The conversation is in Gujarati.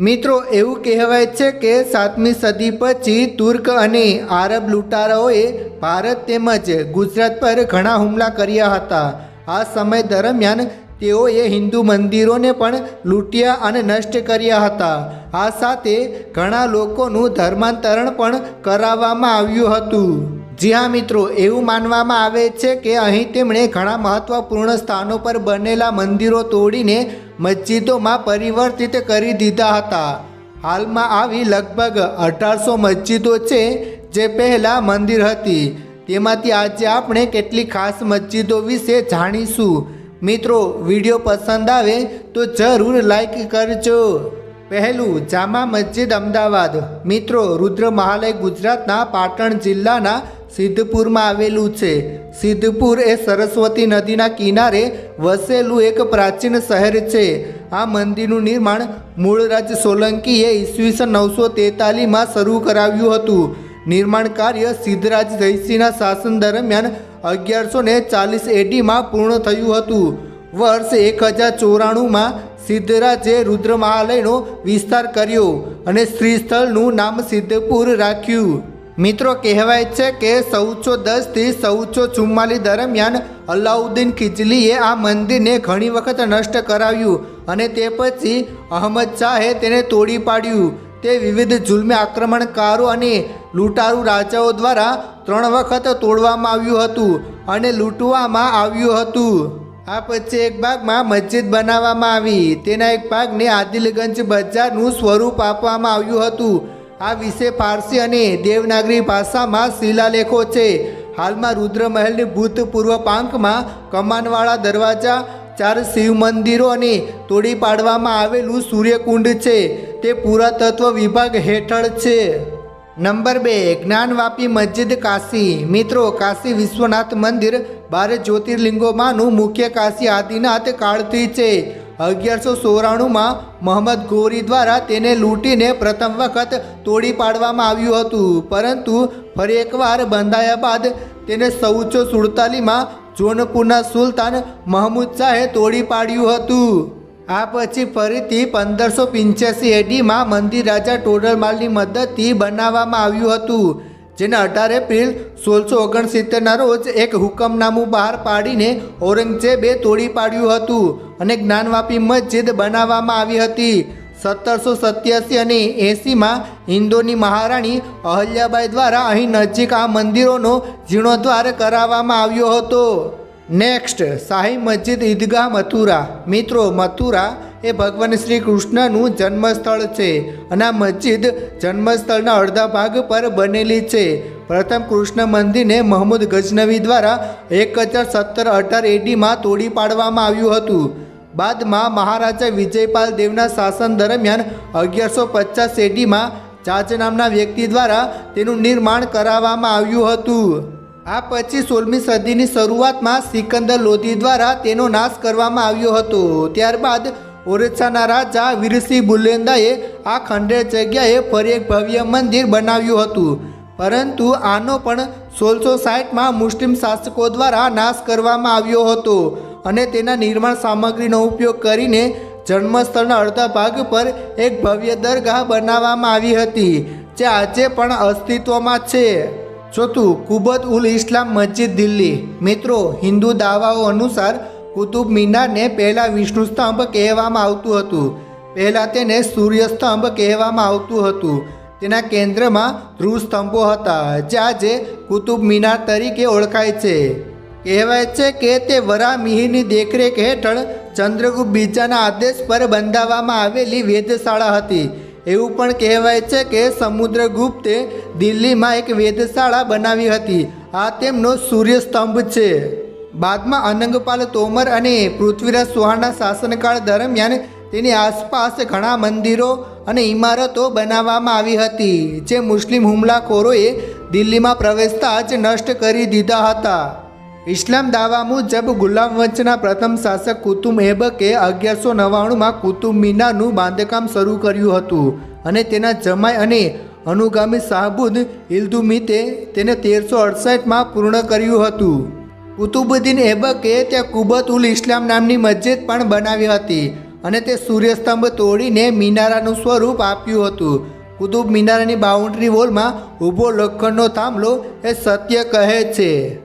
મિત્રો, એવું કહેવાય છે કે સાતમી સદી પછી તુર્ક અને આરબ લૂંટારાઓએ ભારત તેમજ ગુજરાત પર ઘણા હુમલા કર્યા હતા. આ સમય દરમિયાન તેઓએ હિન્દુ મંદિરોને પણ લૂંટ્યા અને નષ્ટ કર્યા હતા. આ સાથે ઘણા લોકોનું ધર્માંતરણ પણ કરાવવામાં આવ્યું હતું. જી હા, મિત્રો, એવું માનવામાં આવે છે કે અહીં તેમણે ઘણા મહત્વપૂર્ણ સ્થાનો પર બનેલા મંદિરો તોડીને મસ્જિદોમાં પરિવર્તિત કરી દીધા હતા. હાલમાં આવી લગભગ અઢારસો મસ્જિદો છે જે પહેલાં મંદિર હતી. તેમાંથી આજે આપણે કેટલી ખાસ મસ્જિદો વિશે જાણીશું. મિત્રો, વીડિયો પસંદ આવે તો જરૂર લાઈક કરજો. પહેલું જામા મસ્જિદ અમદાવાદ. મિત્રો રુદ્ર મહાલય ગુજરાતના પાટણ જિલ્લાના સિદ્ધપુરમાં આવેલું છે. સિદ્ધપુર એ સરસ્વતી નદીના કિનારે વસેલું એક પ્રાચીન શહેર છે. આ મંદિરનું નિર્માણ મૂળરાજ સોલંકીએ ઈસવીસન નવસો તેતાલીસમાં શરૂ કરાવ્યું હતું. નિર્માણ કાર્ય સિદ્ધરાજ જયસિંહના શાસન દરમિયાન અગિયારસો ને ચાલીસ એડીમાં પૂર્ણ થયું હતું. વર્ષ એક હજાર ચોરાણુંમાં સિદ્ધરાજે રુદ્ર મહાલયનો વિસ્તાર કર્યો અને શ્રીસ્થળનું નામ સિદ્ધપુર રાખ્યું. મિત્રો, કહેવાય છે કે ચૌદસો દસથી ચૌદસો ચુમ્માલીસ દરમિયાન અલાઉદ્દીન ખિજલીએ આ મંદિરને ઘણી વખત નષ્ટ કરાવ્યું અને તે પછી અહમદ શાહે તેને તોડી પાડ્યું. તે વિવિધ જુલમે આક્રમણકારો અને લૂંટારૂ રાજાઓ દ્વારા ત્રણ વખત તોડવામાં આવ્યું હતું અને લૂંટવામાં આવ્યું હતું. આ પછી એક ભાગમાં મસ્જિદ બનાવવામાં આવી. તેના એક ભાગને આદિલગંજ બજારનું સ્વરૂપ આપવામાં આવ્યું હતું. આ વિશે ફારસી અને દેવનાગરી ભાષામાં શિલાલેખો છે. હાલમાં રુદ્રમહેલની ભૂતપૂર્વ પાંખમાં કમાનવાળા દરવાજા, ચાર શિવ મંદિરો અને તોડી પાડવામાં આવેલું સૂર્યકુંડ છે. તે પુરાતત્વ વિભાગ હેઠળ છે. નંબર બે, જ્ઞાનવાપી મસ્જિદ કાશી. મિત્રો, કાશી વિશ્વનાથ મંદિર બાર જ્યોતિર્લિંગોમાંનું મુખ્ય કાશી આદિનાથ કાળથી છે. અગિયારસો ચોરાણુંમાં મોહમ્મદ ગોરી દ્વારા તેને લૂંટીને પ્રથમ વખત તોડી પાડવામાં આવ્યું હતું. પરંતુ ફરી એકવાર બંધાયા બાદ તેને ચૌદસો સુડતાલીસમાં જોનપુરના સુલતાન મહમૂદ શાહે તોડી પાડ્યું હતું. આ પછી ફરીથી પંદરસો પંચ્યાસી એડીમાં મંદિર રાજા ટોડરમાલની મદદથી બનાવવામાં આવ્યું હતું. જેને અઢાર એપ્રિલ સોળસો ઓગણસિત્તેરના રોજ એક હુકમનામું બહાર પાડીને ઔરંગઝેબે તોડી પાડ્યું હતું અને જ્ઞાનવાપી મસ્જિદ બનાવવામાં આવી હતી. સત્તરસો સત્યાસી અને એંસીમાં હિન્દોની મહારાણી અહલ્યાબાઈ દ્વારા અહીં નજીક આ મંદિરોનો જીર્ણોદ્ધાર કરાવવામાં આવ્યો હતો. નેક્સ્ટ શાહી મસ્જિદ ઈદગાહ મથુરા. મિત્રો, મથુરા એ ભગવાન શ્રી કૃષ્ણનું જન્મસ્થળ છે અને આ મસ્જિદ જન્મસ્થળના અડધા ભાગ પર બનેલી છે. પ્રથમ કૃષ્ણ મંદિરને મહમૂદ ગજનવી દ્વારા એક હજાર સત્તર અઢાર એડીમાં તોડી પાડવામાં આવ્યું હતું. બાદમાં મહારાજા વિજયપાલ દેવના શાસન દરમિયાન અગિયારસો પચાસ એડીમાં જાજ નામના વ્યક્તિ દ્વારા તેનું નિર્માણ કરાવવામાં આવ્યું હતું. આ પછી સોળમી સદીની શરૂઆતમાં સિકંદર લોધી દ્વારા તેનો નાશ કરવામાં આવ્યો હતો. ત્યારબાદ ઓરિસ્સાના રાજા વીરસિંહ બુલેન્દાએ આ ખંડેર જગ્યાએ ફરી એક ભવ્ય મંદિર બનાવ્યું હતું. પરંતુ આનો પણ સોળસો સાઠમાં મુસ્લિમ શાસકો દ્વારા નાશ કરવામાં આવ્યો હતો અને તેના નિર્માણ સામગ્રીનો ઉપયોગ કરીને જન્મસ્થળના અડધા ભાગ પર એક ભવ્ય દરગાહ બનાવવામાં આવી હતી, જે આજે પણ અસ્તિત્વમાં છે. ચોથું કુબત ઉલ ઇસ્લામ મસ્જિદ દિલ્હી, મિત્રો, હિન્દુ દાવાઓ અનુસાર કુતુબ મિનારને પહેલાં વિષ્ણુ સ્તંભ કહેવામાં આવતું હતું. પહેલાં તેને સૂર્ય સ્તંભ કહેવામાં આવતું હતું. તેના કેન્દ્રમાં ધ્રુવ સ્તંભો હતા, જે આજે કુતુબ મિનાર તરીકે ઓળખાય છે. કહેવાય છે કે તે વરામિહિરની દેખરેખ હેઠળ ચંદ્રગુપ્ત બીજાના આદેશ પર બંધાવવામાં આવેલી વેધશાળા હતી. એવું પણ કહેવાય છે કે સમુદ્રગુપ્તે દિલ્હીમાં એક વેધશાળા બનાવી હતી. આ તેમનો સૂર્યસ્તંભ છે. બાદમાં અનંગપાલ તોમર અને પૃથ્વીરાજ ચૌહાણના શાસનકાળ દરમિયાન તેની આસપાસ ઘણા મંદિરો અને ઇમારતો બનાવવામાં આવી હતી, જે મુસ્લિમ હુમલાખોરોએ દિલ્હીમાં પ્રવેશતા જ નષ્ટ કરી દીધા હતા. ઇસ્લામ દાવા મુજબ ગુલામ વંશના પ્રથમ શાસક કુતુબ એબકે અગિયારસો નવ્વાણુંમાં કુતુબ મિનારનું બાંધકામ શરૂ કર્યું હતું અને તેના જમાઈ અને અનુગામી શાહબુદ ઇલ્દુમિતે તેને તેરસો અડસઠમાં પૂર્ણ કર્યું હતું. કુતુબુદ્દીન એબકે ત્યાં કુબત ઉલ ઇસ્લામ નામની મસ્જિદ પણ બનાવી હતી અને તે સૂર્યસ્તંભ તોડીને મિનારાનું સ્વરૂપ આપ્યું હતું. કુતુબ મિનારાની બાઉન્ડ્રી વોલમાં ઊભો લોખંડનો થાંભલો એ સત્ય કહે છે.